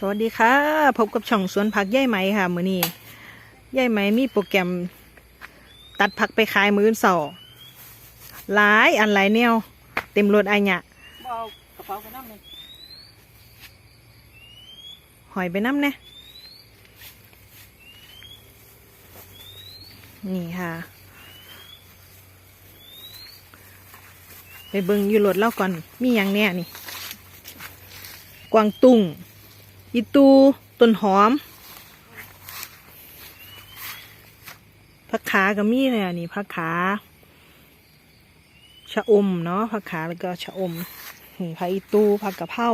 สวัสดีค่ะ พบกับช่องสวนผักย่ายไหมค่ะ มือนี้ย่ายไหมมีโปรแกรม ตัดผักไปขายมื้อเสาร์หลายอันหลายแนว เต็มรถไอเนี่ยบ่เอากระเป๋าไปน้ำเลยหอยไปน้ำแน่นี่ค่ะ ไปเบิ่งอยู่รถเล่าก่อน มีอย่างแน่นี่ กวางตุ้ง อีตูต้นหอมผักขาก็มีเลยอันนี้ผักขาชะอมเนาะผักขาแล้วก็ชะอมนี่ผักอีตูผักกะเพรา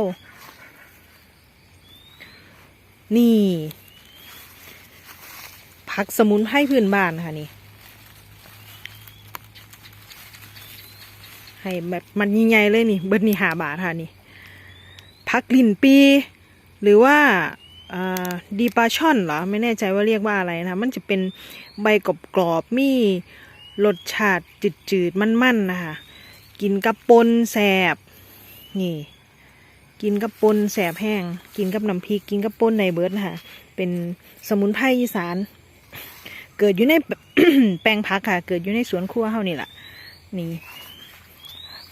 นี่ผักสมุนไพรพื้นบ้านค่ะนี่ให้แบบมันใหญ่ๆเลยนี่ เบิดนี่หาบาทค่ะนี่ผักลิ่นปี หรือว่าดีปลาช่อนเหรอ ไม่แน่ใจว่าเรียกว่าอะไรนะ มันจะเป็นใบกรอบๆมีรสชาติจืดๆ มันๆนะคะกินกับปนแสบนี่ กินกับปนแสบแห้ง กินกับน้ำพริก กินกับปนในเบิร์ดนะคะเป็นสมุนไพรอีสาน เกิดอยู่ในแปลงพักค่ะ เกิดอยู่ในสวนครัวเฮานี่แหละนี่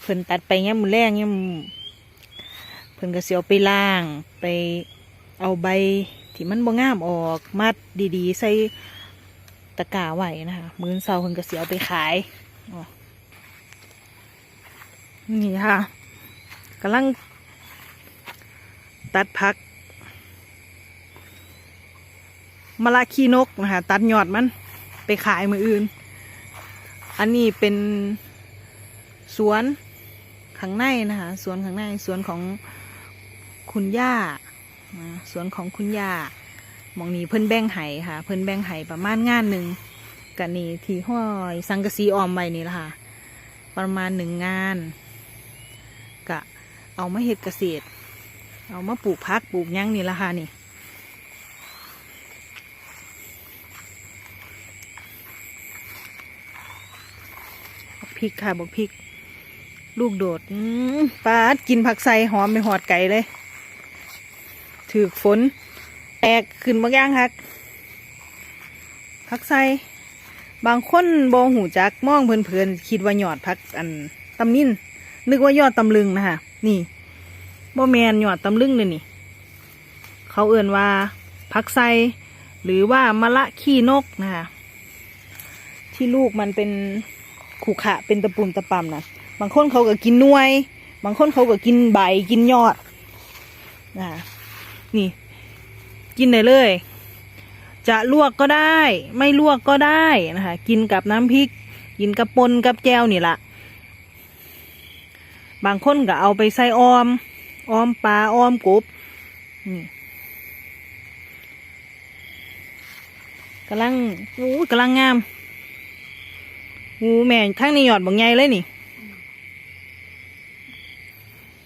เพิ่นตัดไปเงี้ยมือแรงเงี้ย เพิ่นก็เสียวไปล่าง ไปเอาใบที่มันบ่งามออกมัดดีๆ ใส่ตะกร้าไว้นะคะมื้อเช้าเพิ่นก็เสียวไปขายนี่ค่ะกำลังตัดพักมะละขี้นกนะคะตัดยอดมันไปขายมืออื่น อันนี้เป็นสวนข้างในนะคะสวนข้างในสวนของ คุณย่าสวนของคุณย่ามองนี้เพิ่นแบ่งไห้ค่ะ เพิ่นแบ่งไห้ประมาณงานหนึ่งกันนี่ที่ห้อยสังกะสีออมไว้นี่ละค่ะ ประมาณหนึ่งงานกะเอามาเฮ็ดเกษตร เอามาปลูกพักปลูกยังนี่ละค่ะนี่บักพริกค่ะบักพริก ลูกโดดปาดกินผักใส่หอมไปหอดไก่เลย ถือฝน แตกขึ้นบางอย่างครับผักใส่บางคนบองหูจักมองเพลินๆคิดว่าหยอดผักอันตำนินนึกว่ายอดตำลึงนะคะนี่บ่แมนหยอดตำลึงเลยนี่ เขาเอื่นว่าพักไซหรือว่ามะละขี้นกนะคะที่ลูกมันเป็นขูขะเป็นตะปุ่มตะปำนะบางคนเขาก็กินน่วย บางคนเขาก็กินใบกินยอดนะคะ นี่ กินได้เลย จะลวกก็ได้ ไม่ลวกก็ได้นะคะ กินกับน้ำพริก กินกับปนกับแจวนี่ละบางคนก็เอาไปใส่ออม ออมปลาออมกบนี่กำลังอู้กำลังงามอู้แม่ทั้งนี้หยอดบางใหญ่เลยนี่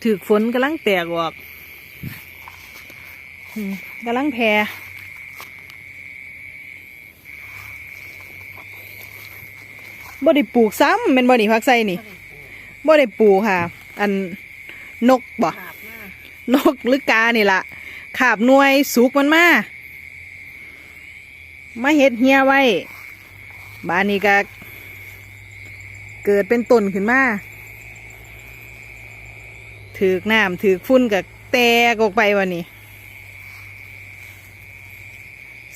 ถือฝนกำลังแตกออกอืม กำลังแพรบ่ได้ปลูกซ้ำเป็นบ่นี่พักใส่นี่บ่ได้ปลูกค่ะ อันนกบ่นกหรือกานี่ละขาบนวยสุกมันมามาเฮ็ดเฮียไว้บ้านนี้ก็เกิดเป็นต้นขึ้นมาถือน้ำถือกฝุ่นกับแตกออกไปวันนี้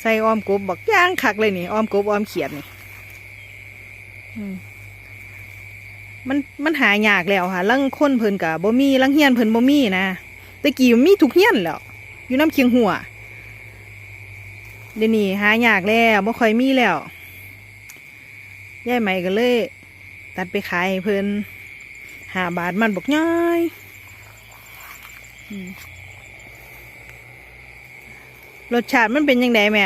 ใส่อ้อมกบบอกย่างคักเลยนี่อ้อมกบอ้อมเขียดนี่มันมันหายากแล้วค่ะลังคนเพิ่นกับบ่มีลังเฮียนเพิ่นบ่มีนะต่กี้มีทุกเฮียนแล้วอยู่น้ำเคียงหัวเดี๋ยวนี้หายากแล้วบ่ค่อยมีแล้วยายใหม่ก็เลย ตัดไปขายเพิ่นหาบาทมันบอกง่ายอืม รสชาติมันเป็นยังไงแม่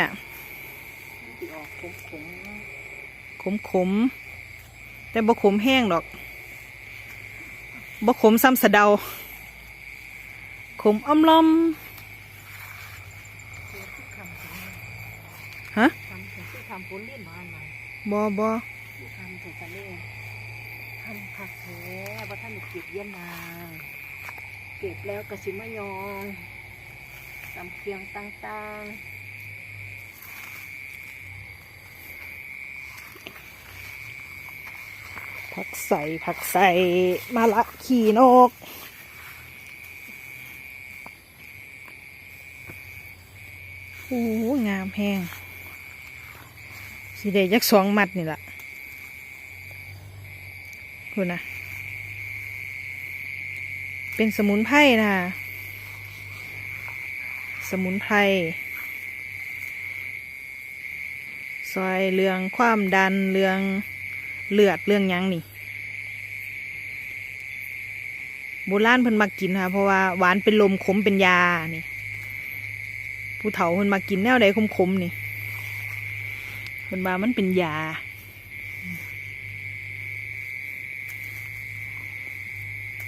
ที่ออกขมขมขมๆแต่บ่ขมแห้งดอกบ่ขมซ้ำสะเดา ขมอ้อมล้อมๆคือคำถึงฮะคำถึงที่คำปุ้นเลี่ยนมาอันไหนบ่บ่ที่คำถึงทะเลทำผักแท้ว่าท่านเก็บเยี่ยนนางเก็บแล้วกระสิมะยอง ตำเครื่องต่างผักใส่ผักใส่มะละขี่นก โอ้งามแห้งสีแดงยักสองมัดนี่แหละคุณนะเป็นสมุนไพรนะคะ สมุนไพรซอยเรื่องความดันเรื่องเลือดเรื่องยังนี่โบราณเพิ่นมากินค่ะเพราะว่าหวานเป็นลมขมเป็นยานี่ผู้เฒ่าเพิ่นมากินแนวใดขมๆนี่เพิ่นว่ามันเป็นยา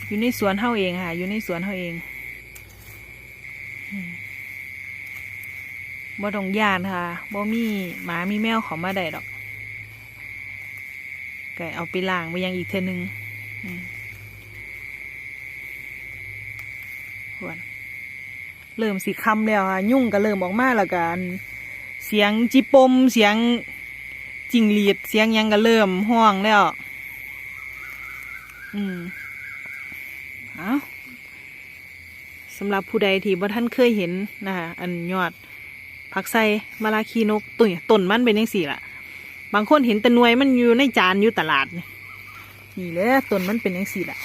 อยู่ในสวนเฮาเองค่ะ อยู่ในสวนเฮาเอง อืม บ่ต้องย่านค่ะบ่มีหมามีแมวเขามาได้ดอกก็เอาไปล้างไปยังอีกเทนึงหวนเริ่มสิคำแล้วค่ะ ยุ่งก็เริ่มออกมาแล้วกันเสียงจิปมเสียงจิงหรีด เสียงยังก็เริ่มห้องแล้ว อืมเอาสำหรับผู้ใดที่บ่ท่านเคยเห็นนะคะอันยอด ผักไสมาลาคีนกตุ่ยต้นมันเป็นยังสี่ล่ะบางคนเห็นแต่นวยมันอยู่ในจานอยู่ตลาด นี่นี่แหละต้นมันเป็นยังสี่ล่ะ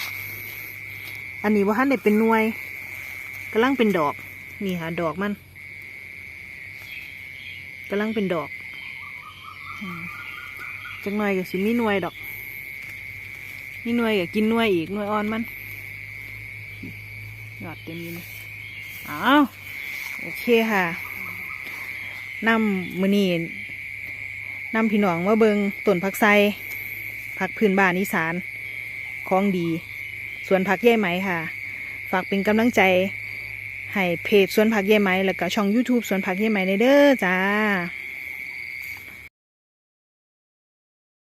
อันนี้ว่าท่านได้เป็นนวยกำลังเป็นดอก นี่ค่ะดอกมันกำลังเป็นดอกจังหน่อยก็สิมีนวยดอกมีนวยก็กินนวยอีกนวยอ่อนมันยอดเต็มเลยอ้าวโอเคค่ะ นำมือนีนำพี่น้องมาเบิงต้นผักไซผักพื้นบ้านอีสานของดี สวนผักแย่ไหมค่ะ ฝากเป็นกำลังใจ ให้เพจสวนผักเย่ไหมแล้วก็ช่อง YouTube สวนผักเย่ไหมในเด้อจ้า